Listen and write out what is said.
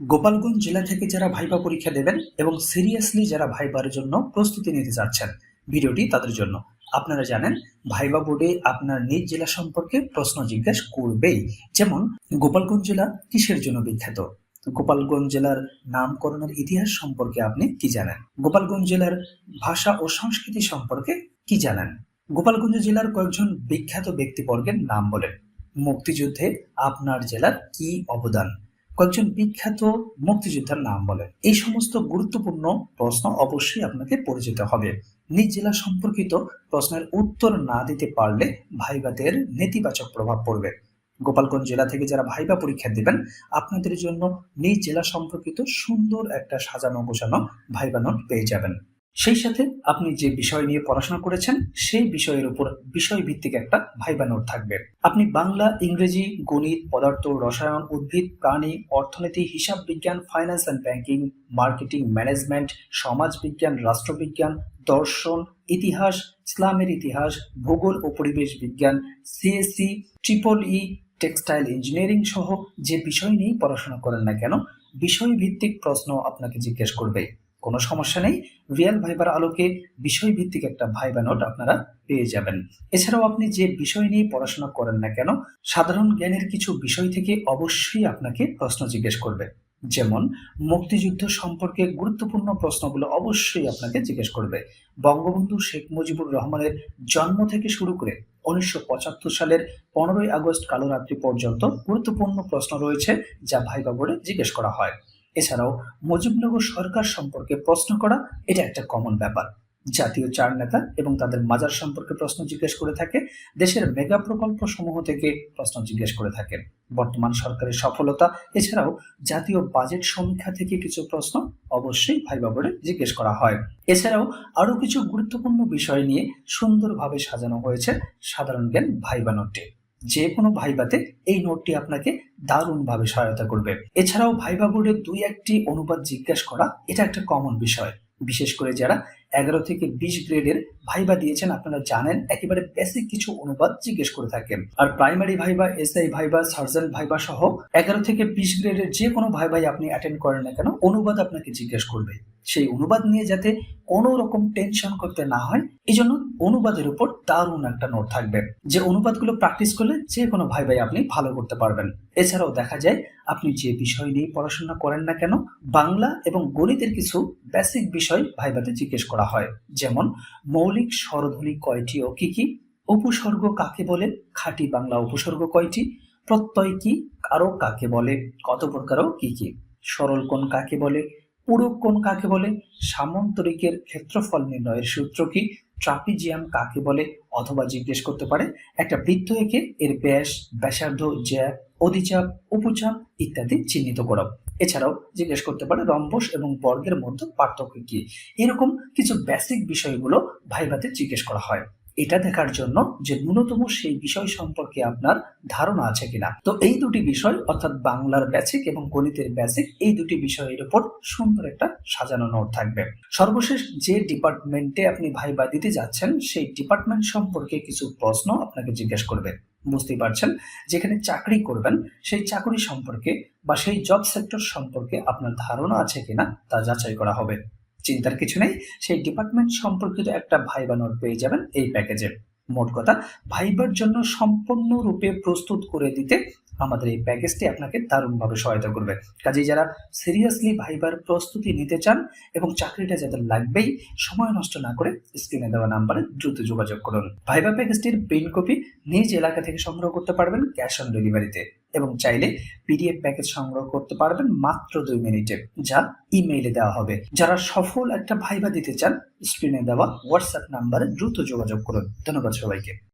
গোপালগঞ্জ জেলা থেকে যারা ভাইবা পরীক্ষা দেবেন এবং সিরিয়াসলি যারা ভাইবার জন্য প্রস্তুতি নিতে যাচ্ছেন ভিডিওটি তাদের জন্য। আপনারা জানেন ভাইবা বোর্ডে আপনার নিজ জেলা সম্পর্কে প্রশ্ন জিজ্ঞাসা করবেই। যেমন, গোপালগঞ্জ জেলা কিসের জন্য বিখ্যাত? গোপালগঞ্জ জেলার নামকরণের ইতিহাস সম্পর্কে আপনি কি জানেন? গোপালগঞ্জ জেলার ভাষা ও সংস্কৃতি সম্পর্কে কি জানেন? গোপালগঞ্জ জেলার কয়েকজন বিখ্যাত ব্যক্তিবর্গের নাম বলেন। মুক্তিযুদ্ধে আপনার জেলার কি অবদান? কয়েকজন বিখ্যাত মুক্তিযোদ্ধার নাম বলেন। এই সমস্ত গুরুত্বপূর্ণ প্রশ্ন অবশ্যই আপনাকে পরিচিত হবে। নিজ জেলা সম্পর্কিত প্রশ্নের উত্তর না দিতে পারলে ভাইবাদের নেতিবাচক প্রভাব পড়বে। গোপালগঞ্জ জেলা থেকে যারা ভাইবা পরীক্ষা দেবেন, আপনাদের জন্য নিজ জেলা সম্পর্কিত সুন্দর একটা সাজানো গোছানো ভাইবা নোট পেয়ে যাবেন। সেই সাথে আপনি যে বিষয় নিয়ে পড়াশোনা করেছেন, সেই বিষয়ের উপর বিষয় ভিত্তিক একটা ভাইবা নোট থাকবে। আপনি বাংলা, ইংরেজি, গণিত, পদার্থ, রসায়ন, উদ্ভিদ, প্রাণী, অর্থনীতি, হিসাব বিজ্ঞান finance and banking marketing management সমাজ বিজ্ঞান রাষ্ট্রবিজ্ঞান দর্শন, ইতিহাস, ইসলামের ইতিহাস, ভূগোল ও পরিবেশ বিজ্ঞান CSC triple E textile engineering সহ যে বিষয় নিয়েই পড়াশোনা করেন না কেন বিষয় ভিত্তিক প্রশ্ন আপনাকে জিজ্ঞেস করবে। কোনো সমস্যা নেই। রিয়েল ভাইবার আলোকে বিষয় ভিত্তিক একটা ভাইবা নোট আপনারা পেয়ে যাবেন। এছাড়াও আপনি যে বিষয় নিয়ে পড়াশোনা করেন না কেন, সাধারণ জ্ঞানের কিছু বিষয় থেকে অবশ্যই আপনাকে প্রশ্ন জিজ্ঞেস করবে। যেমন, মুক্তিযুদ্ধ সম্পর্কে গুরুত্বপূর্ণ প্রশ্নগুলো অবশ্যই আপনাকে জিজ্ঞেস করবে। বঙ্গবন্ধু শেখ মুজিবুর রহমানের জন্ম থেকে শুরু করে উনিশশো পঁচাত্তর সালের পনেরোই আগস্ট কালোরাত্রি পর্যন্ত গুরুত্বপূর্ণ প্রশ্ন রয়েছে, যা ভাইবা বোর্ডে জিজ্ঞেস করা হয়। এছাড়াও মুজিবনগর সরকার সম্পর্কে প্রশ্ন করা, এটা একটা কমন ব্যাপার। জাতীয় চার নেতা এবং তাদের মাজার সম্পর্কে প্রশ্ন জিজ্ঞেস করে থাকে, দেশের মেগা প্রকল্প সমূহ থেকে প্রশ্ন জিজ্ঞেস করে থাকেন। বর্তমান সরকারের সফলতা, এছাড়াও জাতীয় বাজেট সমীক্ষা থেকে কিছু প্রশ্ন অবশ্যই ভাইবা বোর্ডে জিজ্ঞেস করা হয়। এছাড়াও আরও কিছু গুরুত্বপূর্ণ বিষয় নিয়ে সুন্দরভাবে সাজানো হয়েছে সাধারণ জ্ঞান ভাইবা নোটে যে কোনো ভাইবাতে এই নোটটি আপনাকে দারুণভাবে সহায়তা করবে। এছাড়াও ভাইবা বোর্ডের দুই একটি অনুবাদ জিজ্ঞাসা করা, এটা একটা কমন বিষয়। বিশেষ করে যারা এগারো থেকে বিশ গ্রেডের ভাইবা দিয়েছেন, আপনারা জানেন, একেবারে বেসিক কিছু অনুবাদ জিজ্ঞেস করে থাকেন। আর primary viva SI viva surgeon viva সহ এগারো থেকে বিশ গ্রেডের যে কোনো ভাইবাই আপনি অ্যাটেন্ড করেন না কেন, অনুবাদ আপনাকে জিজ্ঞেস করবে। সেই অনুবাদ নিয়ে যাতে কোনো রকম টেনশন করতে না হয় এই জন্য অনুবাদের উপর দারুণ একটা নোট থাকবে, যে অনুবাদগুলো প্র্যাকটিস করলে যে কোনো ভাই ভাই আপনি ভালো করতে পারবেন। এছাড়াও দেখা যায়, আপনি যে বিষয় নিয়ে পড়াশোনা করেন না কেন, বাংলা এবং গণিতের কিছু বেসিক বিষয় ভাইবাতে জিজ্ঞেস করা হয়। যেমন, মৌলিক স্বরধ্বনি কয়টি ও কি কি? উপসর্গ কাকে বলে? খাঁটি বাংলা উপসর্গ কয়টি? প্রত্যয় কি? কারও কাকে বলে? কত প্রকারও কি কি? সরল কোণ কাকে বলে? পূরক কোণ কাকে বলে? সামন্তরিকের ক্ষেত্রফল নির্ণয়ের সূত্র কি? ট্রাপিজিয়াম কাকে বলে? অথবা জিজ্ঞেস করতে পারে, একটা বৃত্ত এঁকে এর ব্যাস, ব্যাসার্ধ, জ্যা, অধিচাপ, উপচাপ ইত্যাদি চিহ্নিত করো। এছাড়াও জিজ্ঞেস করতে পারে রম্বস এবং বর্গের মধ্যে পার্থক্য কি? এরকম কিছু বেসিক বিষয়গুলো ভাইভাতে জিজ্ঞেস করা হয়। এটা দেখার জন্য যে ন্যূনতম সেই বিষয় সম্পর্কে আপনার ধারণা আছে কিনা। তো এই দুটি বিষয়, অর্থাৎ বাংলার বেসিক এবং গণিতের বেসিক এই দুটি বিষয়ের উপর সুন্দর একটা সাজানো নোট থাকবে। সর্বশেষ যে ডিপার্টমেন্টে আপনি ভাইবা দিতে যাচ্ছেন, সেই ডিপার্টমেন্ট সম্পর্কে কিছু প্রশ্ন আপনাকে জিজ্ঞেস করবে বুঝতেই পারছেন? যেখানে চাকরি করবেন, সেই চাকরি সম্পর্কে বা সেই জব সেক্টর সম্পর্কে আপনার ধারণা আছে কিনা, তা যাচাই করা হবে। চিন্তার কিছু নেই। সেই ডিপার্টমেন্ট সম্পর্কিত একটা ভাইবা নোট পেয়ে যাবেন এই প্যাকেজে মোট কথা ভাইবার জন্য সম্পূর্ণরূপে প্রস্তুত করে দিতে আমাদের এই প্যাকেজটি আপনাকে দারুণভাবে সহায়তা করবে। কাজেই যারা সিরিয়াসলি ভাইবার প্রস্তুতি নিতে চান এবং চাকরিটা যাদের লাগবেই, সময় নষ্ট না করে স্ক্রিনে দেওয়া নাম্বারে দ্রুত যোগাযোগ করুন। ভাইবার প্যাকেজটির প্রিন্ট কপি নিজ এলাকা থেকে সংগ্রহ করতে পারবেন ক্যাশ অন ডেলিভারিতে এবং চাইলে পিডিএফ প্যাকেজ সংগ্রহ করতে পারবেন মাত্র দুই মিনিটে, যা ইমেইলে দেওয়া হবে। যারা সফল একটা ভাইবা দিতে চান, স্ক্রিনে দেওয়া হোয়াটসঅ্যাপ নাম্বারে দ্রুত যোগাযোগ করুন। ধন্যবাদ সবাইকে।